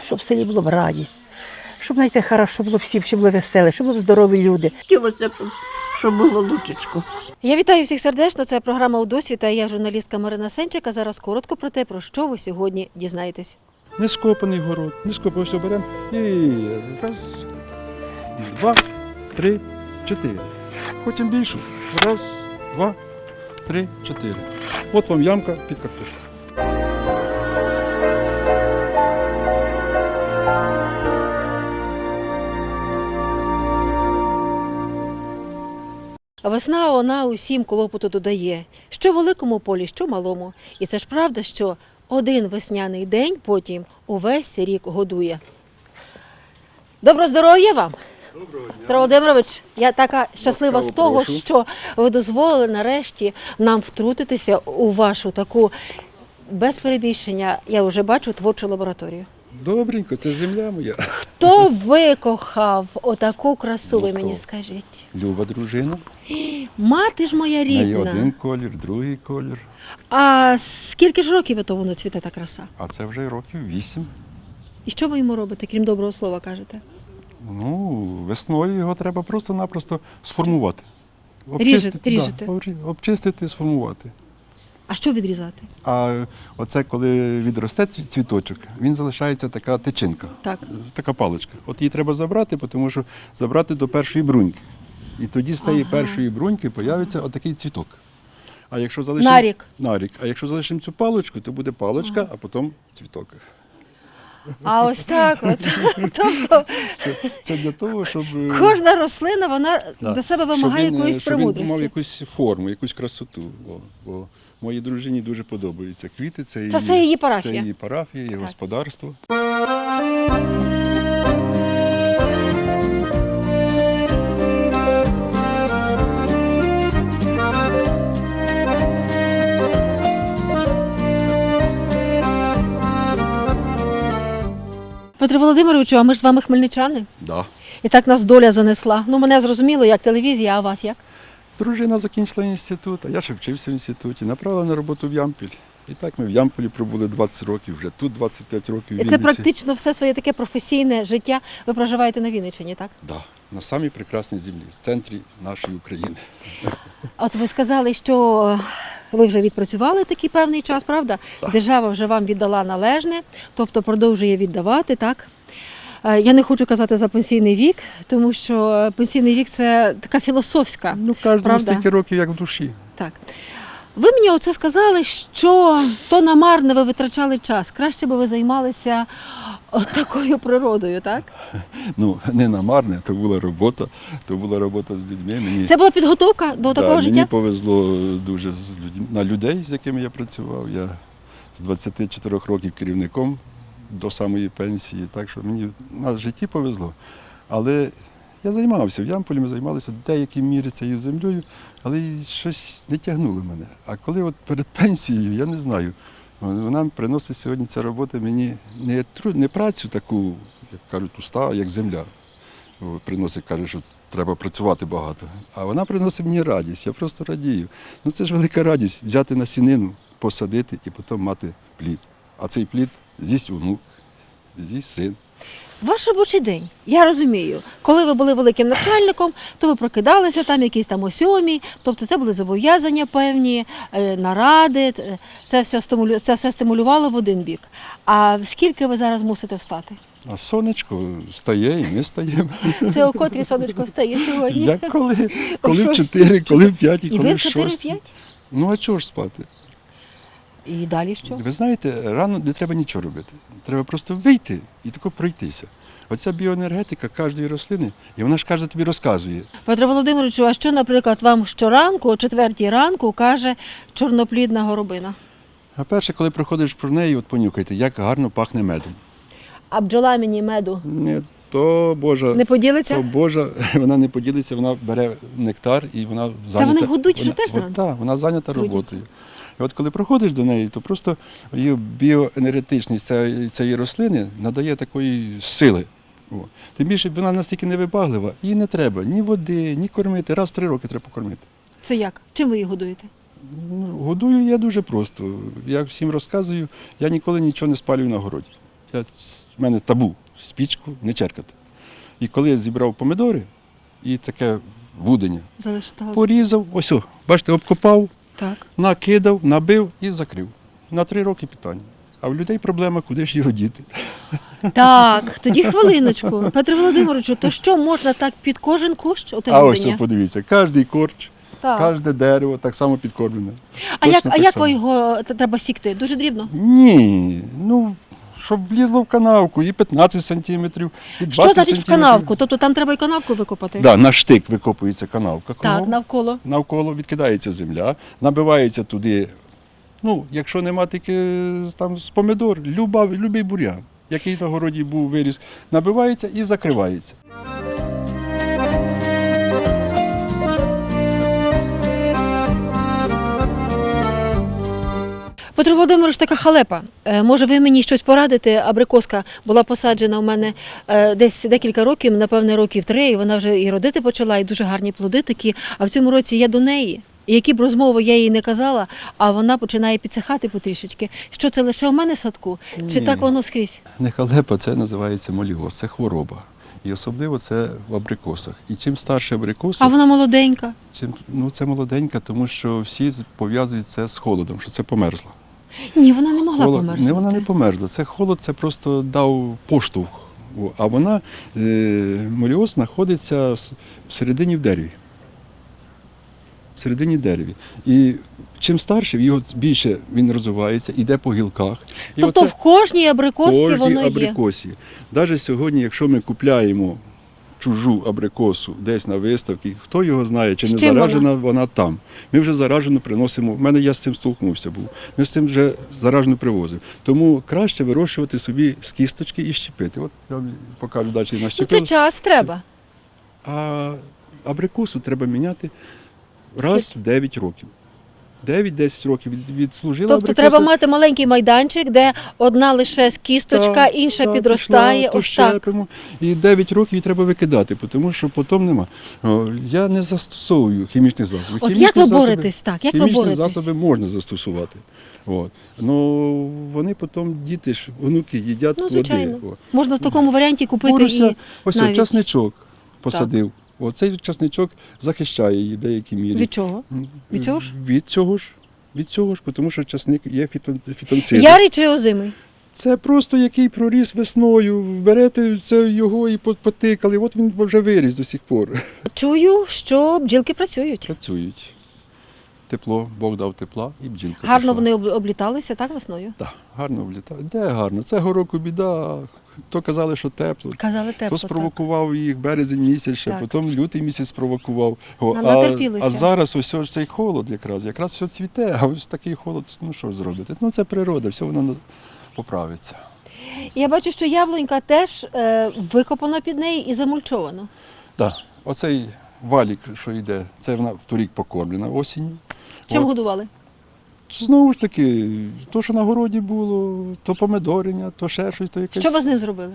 щоб в селі була б радість, щоб знаєте, хорошо було всім, щоб були веселі, щоб були здорові люди. Хотілося б, щоб було лучечко. Я вітаю всіх сердечно. Це програма у досвіта. Я журналістка Марина Сенчика. Зараз коротко про те, про що ви сьогодні дізнаєтесь. Не скопаний город, не скопаний, все беремо і раз, два, три, чотири. Хочемо більше. Раз, два, три, чотири. От вам ямка під картошку. Весна вона усім клопоту додає, що великому полі, що малому. І це ж правда, що один весняний день потім увесь рік годує. Доброго здоров'я вам! Петро Володимирович, я така щаслива з того, прошу. що ви дозволили нарешті нам втрутитися у вашу таку без перебільшення, я вже бачу творчу лабораторію. Добренько, це земля моя. Хто викохав отаку красу, ви мені скажіть? Люба дружина. Мати ж моя В неї один колір, другий колір. А скільки ж років ото воно цвіте та краса? А це вже років вісім. І що ви йому робите, крім доброго слова кажете? Ну, весною його треба просто-напросто сформувати. Ріжете, да, ріжете. обрі- обчистити, сформувати. А що відрізати? А оце коли відросте цвіточок, він залишається така тичинка, Так. така паличка. От її треба забрати, тому що забрати до першої бруньки. І тоді з цієї Ага. першої бруньки появиться отакий цвіток. А якщо залишимо На рік. на рік. А якщо залишимо цю паличку, то буде паличка, а потім цвіток. А ось так от. Тобто Це, це для того, щоб е, кожна рослина вона да, до себе щоб вимагає він, е, якоїсь щоб він мав якусь форму, якусь красоту. О, бо моїй дружині дуже подобаються квіти. Це, Це все її парафія. Це її парафія, її господарство. Петро Володимировичу, а ми ж з вами хмельничани. Да. І так нас доля занесла. Ну, мене зрозуміло, як телевізія, а вас як? Дружина закінчила інститут, а я ще вчився в інституті, направила на роботу в Ямпіль. І так ми в Ямполі пробули 20 років, вже тут 25 років. І це практично все своє таке професійне життя. Ви проживаєте на Вінниччині, так? Да, на самій прекрасній землі, в центрі нашої України. От ви сказали, що ви вже відпрацювали такий певний час, правда? Так. Держава вже вам віддала належне, тобто продовжує віддавати, так? Е, Я не хочу казати за пенсійний вік, тому що е, пенсійний вік це така філософська. Ну, кожному стільки років, як в душі. Так. Ви мені оце сказали, що то намарне ви витрачали час. Краще би ви займалися от такою природою, так? Ну, не намарне, то була робота, то була робота з людьми. Мені, Це була підготовка до да, такого мені життя? повезло дуже з людьми, на людей, з якими я працював. Я з 24 років керівником до самої пенсії, так що мені на житті повезло. Але я займався в Ямполі, ми займалися деякій мірі цією землею, але щось не тягнуло мене. А коли от перед пенсією, я не знаю, вона приносить сьогодні ця робота мені не, труд, не працю таку, як кажуть, уста, як земля. Приносить, каже, що треба працювати багато. А вона приносить мені радість, я просто радію. Ну це ж велика радість взяти насінину, посадити і потім мати плід. А цей плід з'їсть онук, з'їсть син. Ваш робочий день, я розумію. Коли ви були великим начальником, то ви прокидалися там якісь там о сьомій, тобто це були зобов'язання певні, е, наради, це все, стимулю... це все стимулювало в один бік. А скільки ви зараз мусите встати? А сонечко встає і ми стаємо. Це о котрій сонечко встає сьогодні? Як коли? Коли в шостій. 4, коли в 5, І коли ви в в 6. 4-5? Ну а чого ж спати? І далі що? Ви знаєте, рано не треба нічого робити. Треба просто вийти і тако пройтися. Оця біоенергетика кожної рослини, і вона ж каже тобі розказує. Петро Володимировичу, а що, наприклад, вам щоранку, о четвертій ранку, каже чорноплідна горобина? А перше, коли проходиш про неї, от понюхайте, як гарно пахне медом. А бджола мені меду Не то Божа, не поділиться? то Божа, вона не поділиться, вона бере нектар і вона зайнята. вони годують вже теж зранку? Так, вона зайнята роботою. І от коли проходиш до неї, то просто її біоенергетичність цієї, цієї рослини надає такої сили. О. Тим більше вона настільки невибаглива, їй не треба ні води, ні кормити. Раз в три роки треба покормити. Це як? Чим ви її годуєте? Ну, Годую я дуже просто. Я всім розказую, я ніколи нічого не спалюю на городі. Я, в мене табу спічку не черкати. І коли я зібрав помидори і таке вудення, порізав, ось, бачите, обкопав, Так. накидав, набив і закрив. На три роки питання. А в людей проблема, куди ж його діти. Так, тоді хвилиночку. Петро Володимировичу, то що можна так під кожен кущ? А ось подивіться, кожний корч, Так. кожне дерево так само підкормлене. А як, а так як само. ви його т- треба сікти? Дуже дрібно? Ні, ну, щоб влізло в канавку, і 15 сантиметрів, і 20 Що значить в сантиметрів. канавку? Тобто там треба і канавку викопати? Да, на штик викопується канавка. Так, кругом. навколо. Навколо відкидається земля, набивається туди. Ну, якщо нема тільки з- там з помідор, люба, любий бур'ян, який на городі був виріс, набивається і закривається. Петро Володимирович, така халепа. Е, Може, ви мені щось порадите? Абрикоска була посаджена у мене е, десь декілька років, напевне, років три, і вона вже і родити почала, і дуже гарні плоди такі. А в цьому році я до неї. І які б розмови я їй не казала, а вона починає підсихати потрішечки. Що це лише у мене в садку? Чи Ні. так воно скрізь? Не халепа, це називається моліоз, це хвороба. І особливо це в абрикосах. І чим старше абрикоси, А вона молоденька. чим ну, це молоденька, тому що всі пов'язують це з холодом, що це померзла. Ні, вона не могла Холод- померзнути. Не, вона не померзла. Це холод, це просто дав поштовх. А вона, е, моліоз знаходиться всередині в дереві. Всередині дереві. І чим старше, його більше він розвивається, іде по гілках. І Тобто оце в кожній абрикосці воно є. абрикосі. Навіть сьогодні, якщо ми купляємо чужу абрикосу десь на виставці, хто його знає, чи не заражена вона? там. Ми вже заражену приносимо. В мене я з цим столкнувся був. Ми з цим вже заражену привозив. Тому краще вирощувати собі з кісточки і щепити. От я вам покажу далі на Ну це час треба. А абрикосу треба міняти раз в 9 років. 9-10 років від- відслужила Тобто абрикоса. треба мати маленький майданчик, де одна лише з кісточка, Так, інша так, підростає. пішла, ось так. І 9 років її треба викидати, тому що потім нема. Я не застосовую хімічних засобів. От Хімічні як ви засоби- боретесь так? Як ви хімічні боретесь? засоби можна застосувати. От. Ну, вони потім, діти ж, онуки їдять Ну, плоди. Можна в такому варіанті купити Боруся, і ось навіть- часничок посадив. Оцей часничок захищає її в деякій мірі. від чого? Від цього ж? Від цього ж. Від цього ж, тому що часник є фітон, фітонцидом. Ярий чи озимий? Це просто який проріс весною. Берете це його і по- потикали. От він вже виріс до сих пор. Чую, що бджілки працюють. Працюють. Тепло, Бог дав тепла і бджілка. Гарно пішла. вони обліталися, так, весною? Так, гарно влітають. Де гарно? Це гороку біда. То казали, що тепло. Казали тепло. То так. спровокував їх березень місяць, ще Так. потім лютий місяць спровокував. О, А а, зараз ось ось цей холод якраз, якраз все цвіте, а ось такий холод, ну що зробити? Ну це природа, все воно поправиться. Я бачу, що яблунька теж е, викопано під неї і замульчовано. Так, оцей валік, що йде, це вона вторік покормлена осінню. Чим От. годували? Знову ж таки, то, що на городі було, то помидорення, то ще щось, то якесь. Що ви з ним зробили?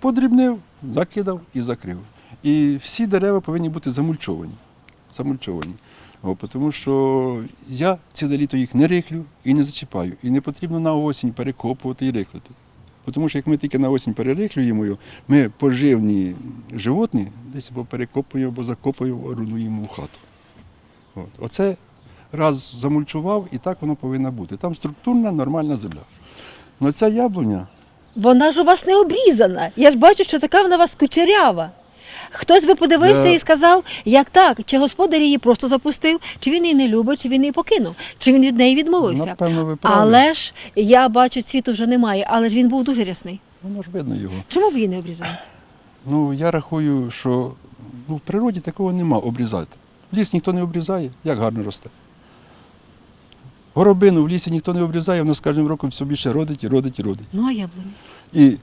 Подрібнив, закидав і закрив. І всі дерева повинні бути замульчовані. замульчовані. О, тому що я ціле літо їх не рихлю і не зачіпаю. І не потрібно на осінь перекопувати і рихлити. Тому що як ми тільки на осінь перерихлюємо, ми поживні животні десь або перекопуємо, або закопуємо, або в хату. От. Оце раз замульчував, і так воно повинно бути. Там структурна, нормальна земля. Но ця яблуня, Вона ж у вас не обрізана. Я ж бачу, що така вона у вас кучерява. Хтось би подивився Я- і сказав, як так, чи господар її просто запустив, чи він її не любить, чи він її покинув, чи він від неї відмовився. напевно, ви праві. Але ж я бачу, цвіту вже немає, але ж він був дуже рясний. Воно ж видно його. Чому ви її не обрізали? Ну, я рахую, що ну, в природі такого нема обрізати. Ліс ніхто не обрізає, як гарно росте. Горобину в лісі ніхто не обрізає, вона з кожним роком все більше родить і родить і родить. Ну, а яблуні? І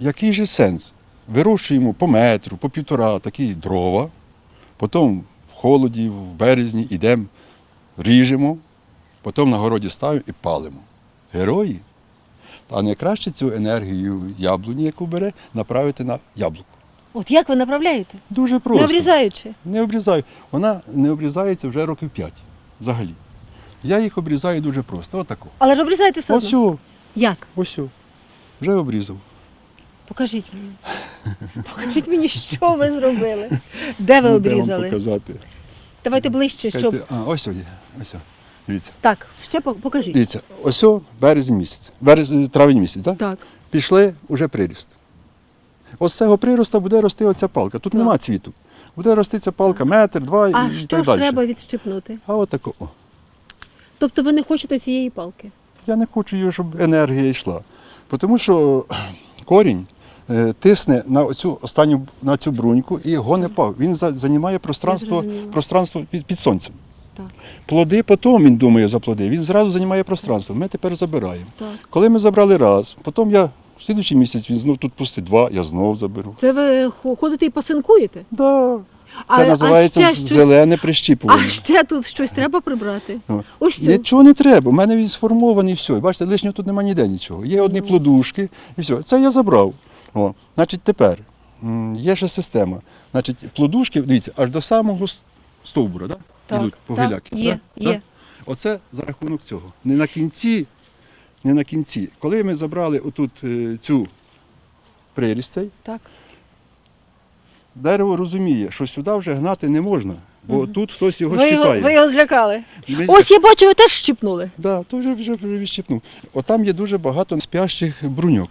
який же сенс? Вирощуємо по метру, по півтора такі дрова, потім в холоді, в березні йдемо, ріжемо, потім на городі ставимо і палимо. Герої? А найкраще цю енергію яблуні, яку бере, направити на яблуко. От як ви направляєте? Дуже просто. Не обрізаючи. Не обрізаю. Вона не обрізається вже років 5 взагалі. Я їх обрізаю дуже просто. Отако. Але ж обрізаєте все Ось, одно. о, Як? ось. о. Вже обрізав. Покажіть мені. Покажіть мені, що ви зробили. Де ви Ну, де вам обрізали? показати? Давайте ближче, щоб. А, ось. Ось. о. Дивіться. Так, ще по- покажіть. Дивіться, ось о, березень місяць. Березень, травень місяць, так? Так. Пішли вже приріст. Ось з цього приросту буде рости оця палка. Тут нема цвіту. Буде рости ця палка метр, два А і, і що так ж далі. треба відщипнути? А от. О. Тобто ви не хочете цієї палки? Я не хочу, її, щоб енергія йшла. Тому що корінь е, тисне на цю останню на цю бруньку і його не пав. Він займає пространство, пространство під, під сонцем. Так. Плоди потім він думає за плоди. Він зразу займає пространство. Ми тепер забираємо. Так. Коли ми забрали раз, потім я в слідуючий місяць він знов тут пустить два, я знов заберу. Це ви ходите і пасинкуєте? Да. Це називається ще щось- зелене прищіпування. А ще тут щось треба прибрати? О. Ось цю. Нічого не треба. У мене він сформований все. Бачите, лишнього тут немає ніде нічого. Є Ну. одні плодушки і все. Це я забрав. О. Значить, тепер м, є ще система. Значить, плодушки, дивіться, аж до самого с- стовбура, да? Так, Ідуть так, гіляки. є, да? є. Оце за рахунок цього. Не на кінці, не на кінці. Коли ми забрали отут е, цю приріст цей, Так. Дерево розуміє, що сюди вже гнати не можна, бо тут хтось його Ви його, ви його злякали. Ми- Ось я бачу, ви теж щипнули. Да, то вже, вже, вже відщипнув. Отам є дуже багато спящих бруньок.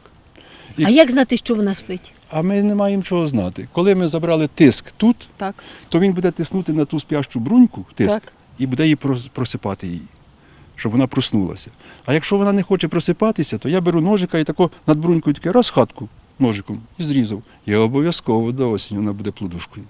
І- А як знати, що вона спить? А ми не маємо чого знати. Коли ми забрали тиск тут, Так. то він буде тиснути на ту спящу бруньку, тиск, Так. і буде її прос- просипати її, щоб вона проснулася. А якщо вона не хоче просипатися, то я беру ножика і тако над брунькою таке раз хатку ножиком і зрізав. І обов'язково до осені вона буде плодушкою.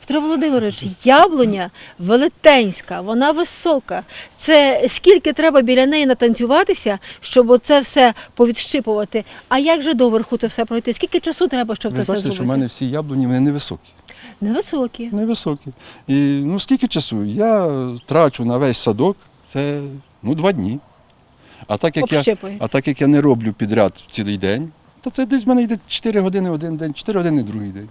Петро Володимирович, яблуня велетенська, вона висока. Це скільки треба біля неї натанцюватися, щоб оце все повідщипувати. А як же доверху це все пройти? Скільки часу треба, щоб Ви це все бачите, зробити? що в мене всі яблуні вони невисокі. Невисокі. Невисокі. І ну скільки часу? Я трачу на весь садок, це ну, два дні. А так як я, Общипує. а так як я не роблю підряд цілий день, то це десь в мене йде 4 години один день, 4 години другий день.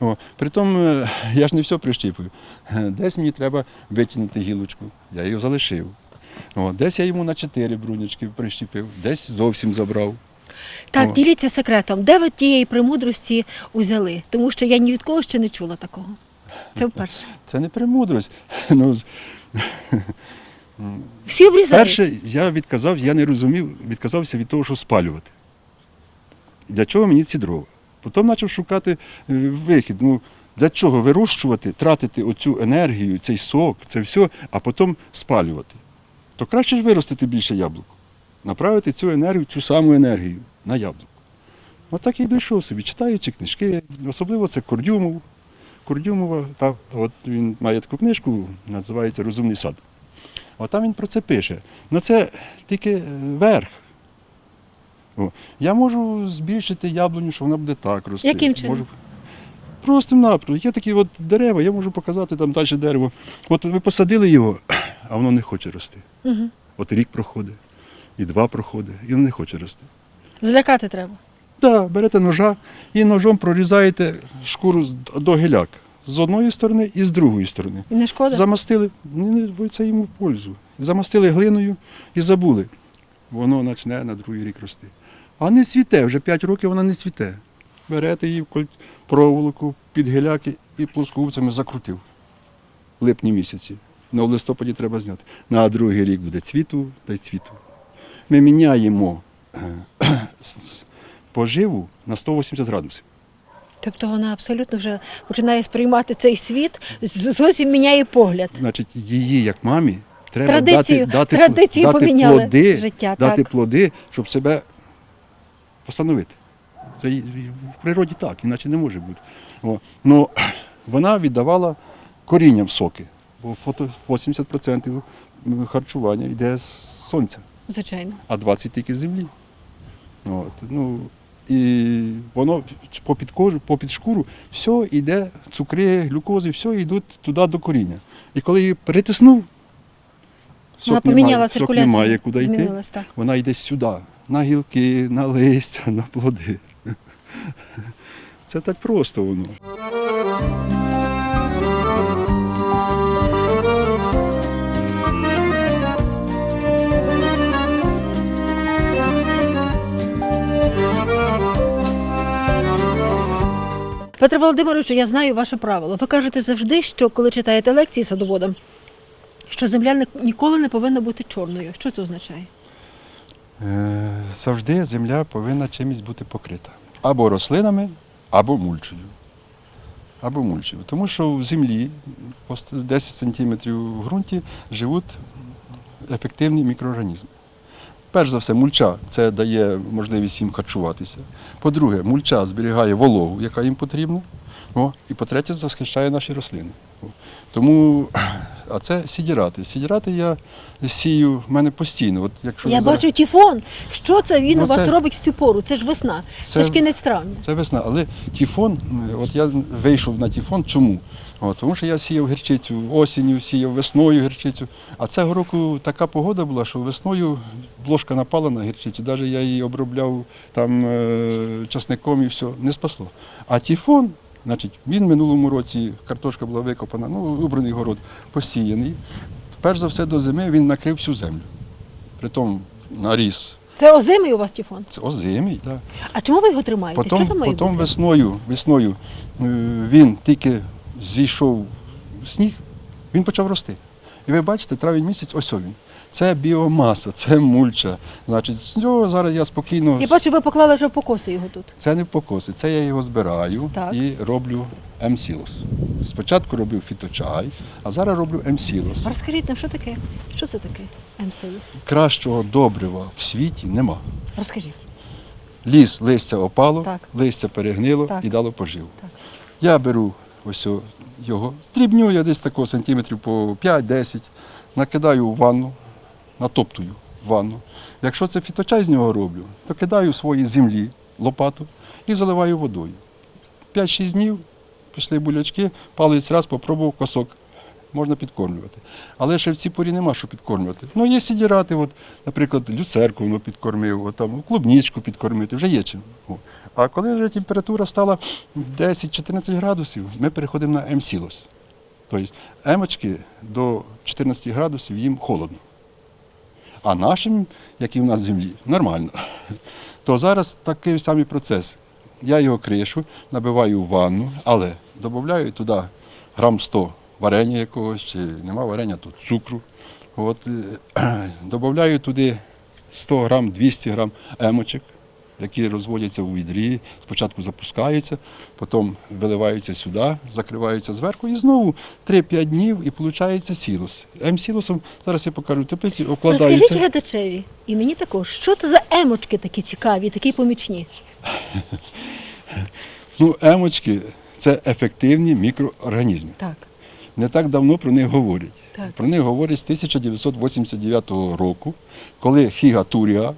О, притом е, я ж не все прищіпую. Е, Десь мені треба витягнути гілочку, я її залишив. О, десь я йому на 4 брунячки прищепив, десь зовсім забрав. Так, О. діліться секретом. Де ви тієї премудрості узяли? Тому що я ні від кого ще не чула такого. Це вперше. Це не премудрость. Ну, Всі обрізають. Перше, я відказав, я не розумів, відказався від того, що спалювати. Для чого мені ці дрова? Потім почав шукати е, вихід. Ну, для чого вирощувати, тратити оцю енергію, цей сок, це все, а потім спалювати. То краще ж виростити більше яблук. Направити цю енергію, цю саму енергію на яблуко. Отак я й дійшов собі, читаючи книжки, особливо це Кордюмов. Кордюмова, та, от він має таку книжку, називається Розумний сад. От там він про це пише. Ну це тільки е, верх. О. Я можу збільшити яблуню, що вона буде так рости. Яким чином? Можу... Просто напрочь. Є такі от дерева, я можу показати там далі дерево. От ви посадили його, а воно не хоче рости. Угу. От рік проходить, і два проходить, і воно не хоче рости. Злякати треба. Так, берете ножа і ножом прорізаєте шкуру до гіляк. З одної сторони і з другої сторони. І не шкода? Замастили, це йому в пользу. Замастили глиною і забули. Воно почне на другий рік рости. А не цвіте, вже 5 років вона не цвіте. Берете її в проволоку під геляки і плоскогубцями закрутив в липні місяці. На в листопаді треба зняти. На другий рік буде цвіту та й цвіту. Ми міняємо е, поживу на 180 градусів. Тобто вона абсолютно вже починає сприймати цей світ, зовсім міняє погляд. Значить, її, як мамі, треба Традицію- дати, дати, традицію дати поміняли плоди, життя, дати так. плоди, щоб себе постановити. Це в природі так, іначе не може бути. О. Ну, вона віддавала корінням соки, бо фото 80% харчування йде з сонця, Звичайно. а 20% тільки з землі. От, ну, і воно попід кожу, попід шкуру, все йде, цукри, глюкози, все йдуть туди до коріння. І коли її притиснув, Вона сок поміняла немає, сок циркуляцію. немає куди йти, Змінилась, так. вона йде сюди, на гілки, на листя, на плоди. Це так просто воно. Петро Володимировичу, я знаю ваше правило. Ви кажете завжди, що коли читаєте лекції садоводам, що земля ні- ніколи не повинна бути чорною. Що це означає? Е, Завжди земля повинна чимось бути покрита. Або рослинами, або мульчею. Або мульчею. Тому що в землі 10 сантиметрів в ґрунті живуть ефективні мікроорганізми. Перш за все, мульча це дає можливість їм харчуватися. По-друге, мульча зберігає вологу, яка їм потрібна. О, і по-третє, захищає наші рослини. Тому, а це сідірати. Сідірати я сію в мене постійно. От якщо я зараз- бачу тіфон. Що це він Ну, у вас це- робить в цю пору? Це ж весна, це, Це- ж кінець травня. Це весна, але тіфон, от я вийшов на тіфон, чому? От, тому що я сіяв гірчицю осінню, сіяв весною гірчицю. А цього року така погода була, що весною блошка напала на гірчицю, навіть я її обробляв там е, часником і все, не спасло. А тіфон, значить, він в минулому році картошка була викопана, ну, вибраний город посіяний. Перш за все до зими він накрив всю землю. Притом наріс. Це озимий у вас тіфон. Це озимий, так. А чому ви його тримаєте? Потім, що там має потім бути? весною, весною е, він тільки зійшов в сніг, він почав рости. І ви бачите, травень місяць, ось він. Це біомаса, це мульча. Значить, з нього зараз я спокійно. Я бачу, ви поклали вже в покоси його тут. Це не в покоси, це я його збираю Так. і роблю емсілос. Спочатку робив фіточай, а зараз роблю емсілос. А Розкажіть нам, що таке? Що це таке? МСЛС? Кращого добрива в світі нема. Розкажіть. Ліс, листя опало, Так. листя перегнило Так. і дало поживу. Так. Я беру ось його, дрібню я десь такого сантиметрів по 5-10, накидаю в ванну, натоптую в ванну. Якщо це фіточай з нього роблю, то кидаю свої землі, лопату і заливаю водою. 5-6 днів пішли булячки, палець раз, попробував косок. Можна підкормлювати. Але ще в цій порі нема що підкормлювати. Ну, є сідірати, от, наприклад, люцерку підкормив, от, там, клубнічку підкормити, вже є чим. А коли вже температура стала 10-14 градусів, ми переходимо на емсілос. Тобто емочки до 14 градусів їм холодно. А нашим, які в нас в землі, нормально. То зараз такий самий процес. Я його кришу, набиваю в ванну, але додаю туди грам 100 варення якогось, чи нема варення, то цукру. От, е, додаю туди 100 грам, 200 грам емочок, які розводяться у відрі, спочатку запускаються, потім виливаються сюди, закриваються зверху і знову 3-5 днів і виходить сілос. М-сілосом, зараз я покажу в теплиці, Розкажіть глядачеві, і мені також, що це за емочки такі цікаві, такі помічні? Ну, емочки це ефективні мікроорганізми. Так. Не так давно про них говорять. Так. Про них говорять з 1989 року, коли Хіга Туріа,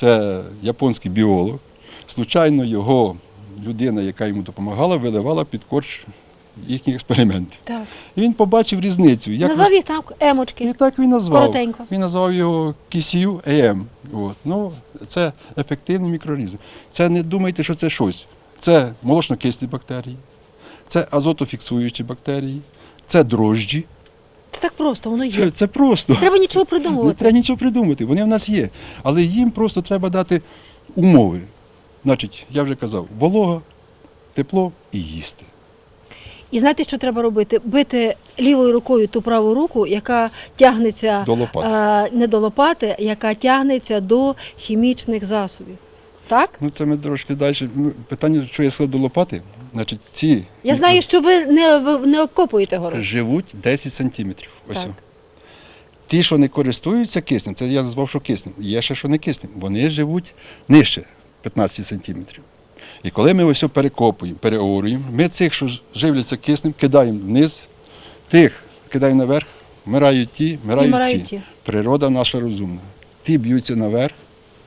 це японський біолог, случайно його людина, яка йому допомагала, виливала під корч їхні експерименти. так. І він побачив різницю. Як Назвав їх так емочки. І так він назвав. Коротенько. Він назвав його кисію ЕМ. От. Ну, це ефективний мікроорганізм. Це не думайте, що це щось. Це молочнокислі бактерії, це азотофіксуючі бактерії, це дрожджі. Це так просто, воно є. Це, це просто. Треба нічого придумувати. Не треба нічого придумати, вони в нас є. Але їм просто треба дати умови. Значить, я вже казав, волога, тепло і їсти. І знаєте, що треба робити? Бити лівою рукою ту праву руку, яка тягнеться До лопати. е, не до лопати, яка тягнеться до хімічних засобів. Так? Ну, це ми трошки далі. Питання, що я сказав до лопати, значить, ці Я знаю, що ви не, ви не обкопуєте город. живуть 10 сантиметрів. Ось. Так. Ті, що не користуються киснем, це я назвав, що киснем. Є ще, що не киснем. Вони живуть нижче 15 сантиметрів. І коли ми ось перекопуємо, переорюємо, ми цих, що живляться киснем, кидаємо вниз, тих кидаємо наверх, вмирають ті, вмирають, вмирають ці. ті. Природа наша розумна. Ті б'ються наверх,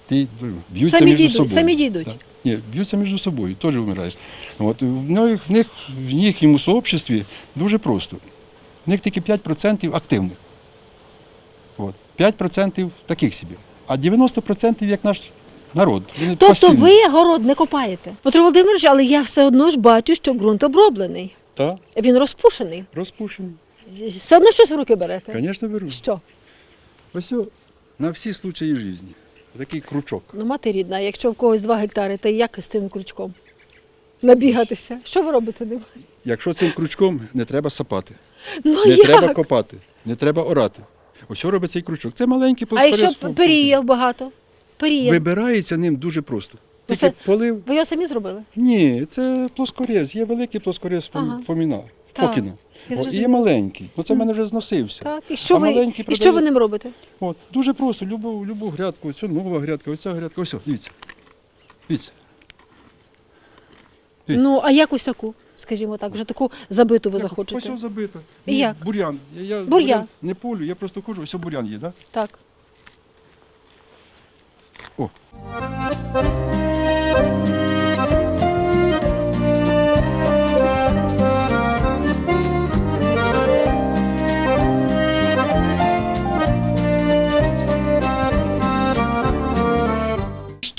ті б'ються Самі між дійдуть, собою. самі дійдуть. Так. Ні, б'ються між собою, теж вмирають. От, в, них, в, них, в їхньому сообществі дуже просто. В них тільки 5% активних. От. 5% таких собі. А 90% як наш народ. Тобто пасивні. ви город не копаєте? Петро Володимирович, але я все одно ж бачу, що ґрунт оброблений. Так, Він розпушений. розпушені. Все одно щось в руки берете. Звісно, беру. Що? Ось на всі случаї життя. Такий крючок. Ну, мати рідна, якщо в когось два гектари, то як з тим крючком? Набігатися. Що ви робите ним? Якщо цим крючком не треба сапати, Ну не як? треба копати, не треба орати. Ось що робить цей крючок. Це маленький А якщо періяв багато? Періяв. Вибирається ним дуже просто. Ви Тільки це- полив. Ви його самі зробили? Ні, це плоскорез. Є великий плоскорез Ага. Фоміна. Фокіна. О, і є маленький. Ну це в мене вже зносився. Так. І що, А ви, і що ви ним робите? От, дуже просто, любу, любу грядку, оцю нова грядка, оця грядка, ось, дивіться. Дивіться. Ну, а як ось таку, скажімо так, вже таку забиту ви захочете? Ось ось забито. І як? Бур'ян. Я, я Бур'ян. не полю, я просто кажу, ось бур'ян є, так? Так. О.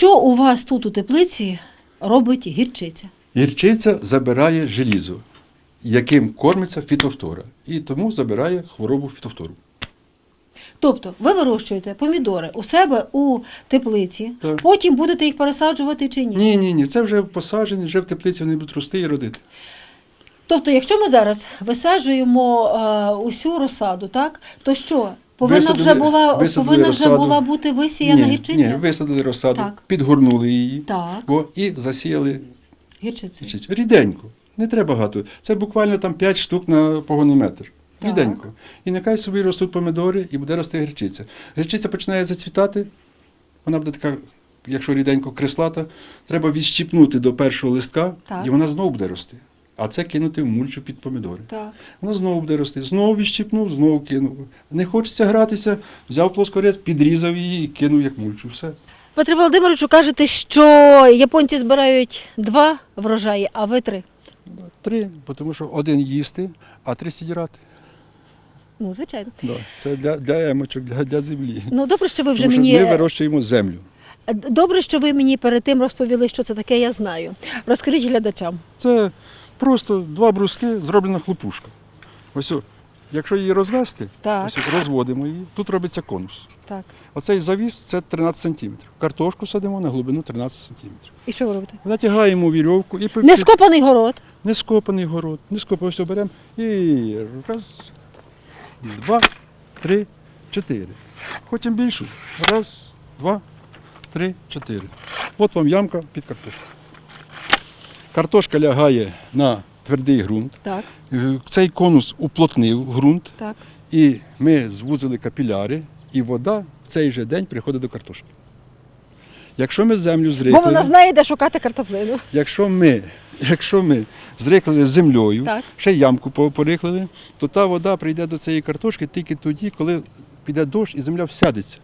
Що у вас тут у теплиці робить гірчиця? Гірчиця забирає желізо, яким кормиться фітофтора. І тому забирає хворобу фітофтору. Тобто ви вирощуєте помідори у себе у теплиці, Так. потім будете їх пересаджувати чи ні? Ні, ні, ні, це вже посаджені, вже в теплиці вони будуть рости і родити. Тобто, якщо ми зараз висаджуємо е, усю розсаду, так то що? Повинна Висадили- вже була висадили повинна вже була бути висіяна ні, гірчиця? ні, висадили розсаду, Так. підгорнули її Так, о, і засіяли гірчицю. Ріденько. Не треба багато. Це буквально там 5 штук на погонний метр. Ріденько. І нехай собі ростуть помідори і буде рости гірчиця. Гірчиця починає зацвітати, вона буде така, якщо ріденько креслата, треба відщіпнути до першого листка, Так. і вона знову буде рости. А це кинути в мульчу під помідори. Так. Вона знову буде рости. Знову відщипнув, знову кинув. Не хочеться гратися, взяв плоскорець, підрізав її і кинув як мульчу. Все. Петро Володимировичу, кажете, що японці збирають два врожаї, а ви три. Три, тому що один їсти, а три сідірати. Ну, звичайно. Да. Це для, для емочок, для, для землі. Ну добре, що ви вже Тому мені ми вирощуємо землю. добре, що ви мені перед тим розповіли, що це таке, я знаю. Розкажіть глядачам. Це просто два бруски, зроблена хлопушка. Ось, о, якщо її розвести, Так. ось, розводимо її, тут робиться конус. Так. Оцей завіс це 13 сантиметрів. Картошку садимо на глибину 13 сантиметрів. І що ви робите? Натягаємо вірьовку і Не скопаний город. не скопаний город, не скопаний, ось беремо і раз, два, три, чотири. Хочемо більшу. Раз, два, три, чотири. От вам ямка під картошку. Картошка лягає на твердий ґрунт. Так, Е, Цей конус уплотнив ґрунт, так. і ми звузили капіляри, і вода в цей же день приходить до картошки. Якщо ми землю Бо вона знає, де шукати картоплину. якщо ми, якщо ми зрихлили землею, Так. ще ямку по- порихлили, то та вода прийде до цієї картошки тільки тоді, коли піде дощ і земля всядеться,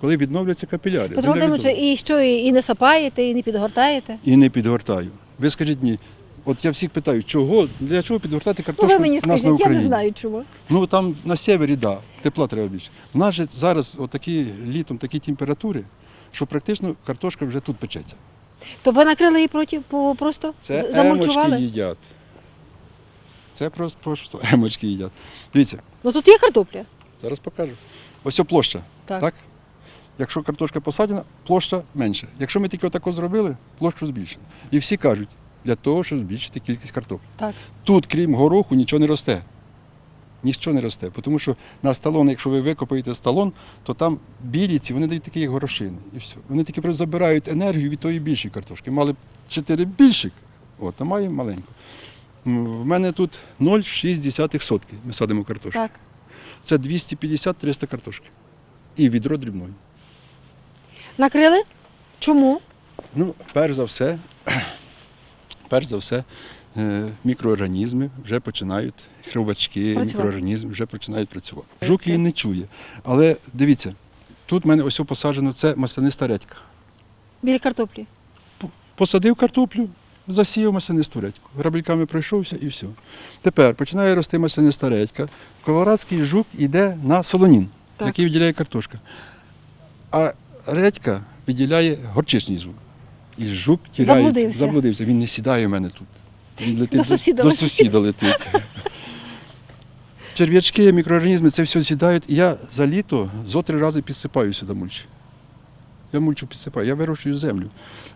коли відновляться капіляри. Петро Володимирович, і що, і не сапаєте, і не підгортаєте? І не підгортаю. Ви скажіть мені, от я всіх питаю, чого, для чого підгортати Ну, картошку ви мені в нас на скажіть, я не Україні? знаю чому. Ну там на севері, да, тепла треба більше. У нас же зараз отакі літом такі температури, що практично картошка вже тут печеться. То ви накрили її проти, по- просто Це з- емочки замульчували? їдять. Це просто, просто емочки їдять. Дивіться, Ну тут є картопля. зараз покажу. Ось о площа. Так. Так. Якщо картошка посадена, площа менша. Якщо ми тільки отако зробили, площу збільшимо. І всі кажуть, для того, щоб збільшити кількість картоплі. Так. Тут, крім гороху, нічого не росте. Нічого не росте. Тому що на сталон, якщо ви викопаєте сталон, то там біліці, вони дають такі як горошини. І все. Вони тільки забирають енергію від тої більшої картошки. Мали б 4 більших, от, а маємо маленьку. В мене тут 0,6 сотки ми садимо картошку. Так. Це 250-300 картошки. І відро дрібної. Накрили? Чому? Ну, перш за все, перш за все, е, мікроорганізми вже починають, хробачки, мікроорганізми вже починають працювати. Жук її не чує. Але дивіться, тут в мене ось посаджено це масляниста редька. Біля картоплі. Посадив картоплю, засіяв маслянисту редьку. Грабельками пройшовся і все. Тепер починає рости масляниста редька. Колорадський жук йде на солонін, Так. який виділяє картошка. А редька виділяє горчичний звук. І жук тіряється, Заблудився. заблудився. Він не сідає в мене тут. Він летить До сусіда до летить. сусіда летить. Черв'ячки, мікроорганізми, це все сідають. І я за літо зо три рази підсипаю сюди мульч. Я мульчу підсипаю, я вирощую землю.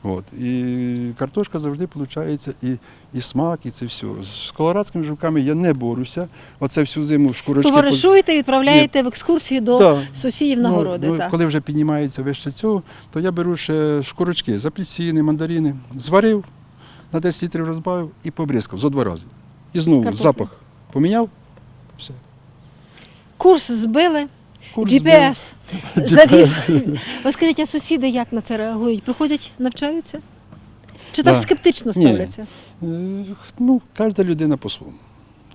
От. І картошка завжди виходить, і, і смак, і це все. З колорадськими жуками я не борюся. Оце всю зиму шкурочки. Товаришуєте і відправляєте в екскурсію до Так. сусідів на Ну, городи. ну, коли вже піднімається вище цього, то я беру ще шкурочки з апельсини, мандарини, зварив, на 10 літрів розбавив і побризкав зо два рази. І знову Картоплю. запах поміняв, все. Курс збили, Курс GPS збив. Ви скажіть, а сусіди як на це реагують? Приходять, навчаються? Чи так Да. скептично Ні. ставляться? Е, Ну, кожна людина по-своєму.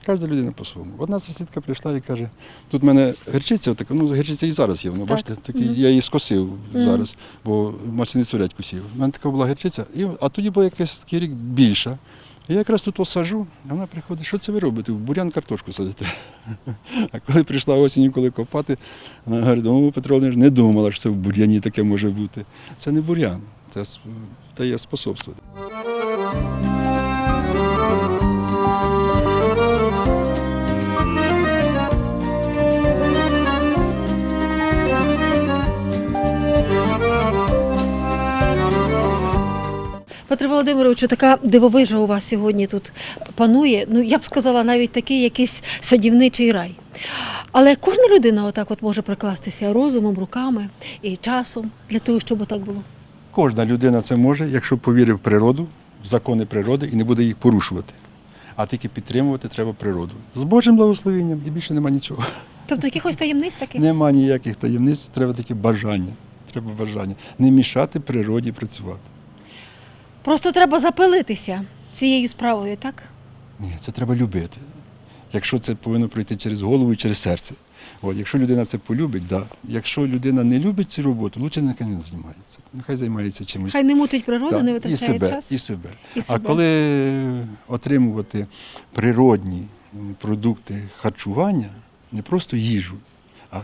Кожна людина по-своєму. Одна сусідка прийшла і каже, тут в мене гірчиця, така, ну гірчиця і зараз є, воно, Так. бачите, такий, Мгм. я її скосив зараз, бо масляницю редьку сів. У мене така була гірчиця, і, а тоді була якась такий рік більша. І я якраз тут осажу, а вона приходить, що це ви робите? В бурян картошку садите. А коли прийшла осінь, коли копати, вона говорить, ну, Петро не думала, що це в бур'яні таке може бути. Це не бур'ян, це дає способство. Петро Володимировичу, така дивовижа у вас сьогодні тут панує. Ну, я б сказала, навіть такий якийсь садівничий рай. Але кожна людина отак от може прикластися розумом, руками і часом для того, щоб отак було. Кожна людина це може, якщо повірить в природу, в закони природи і не буде їх порушувати. А тільки підтримувати треба природу. З Божим благословенням і більше нема нічого. Тобто якихось таємниць таких? Нема ніяких таємниць, треба тільки бажання. Треба бажання. Не мішати природі працювати. Просто треба запилитися цією справою, так? Ні, це треба любити. Якщо це повинно пройти через голову і через серце. От, якщо людина це полюбить, да. Якщо людина не любить цю роботу, лучше нехай не займається. Нехай займається чимось. Хай не мучить природу, Так, не і себе, час. і себе. І А коли отримувати природні продукти харчування, не просто їжу, а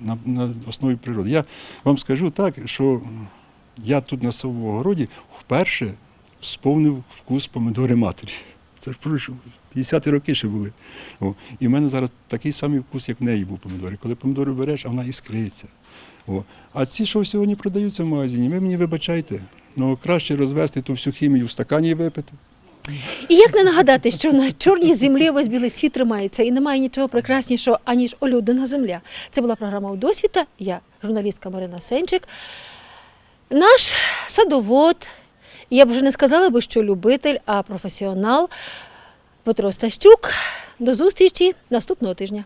на, на основі природи. Я вам скажу так, що я тут на своєму городі вперше сповнив вкус помидори матері. Це ж прошу, 50-ті роки ще були. О, і в мене зараз такий самий вкус, як в неї був помидори. Коли помидори береш, вона іскриться. О. А ці, що сьогодні продаються в магазині, ви мені вибачайте, ну краще розвести ту всю хімію в стакані і випити. І як не нагадати, що на чорній землі весь білий світ тримається і немає нічого прекраснішого, аніж олюдина земля. Це була програма «Удосвіта». Я журналістка Марина Сенчик. Наш садовод, я б вже не сказала би, що любитель, а професіонал Петро Стащук. До зустрічі наступного тижня.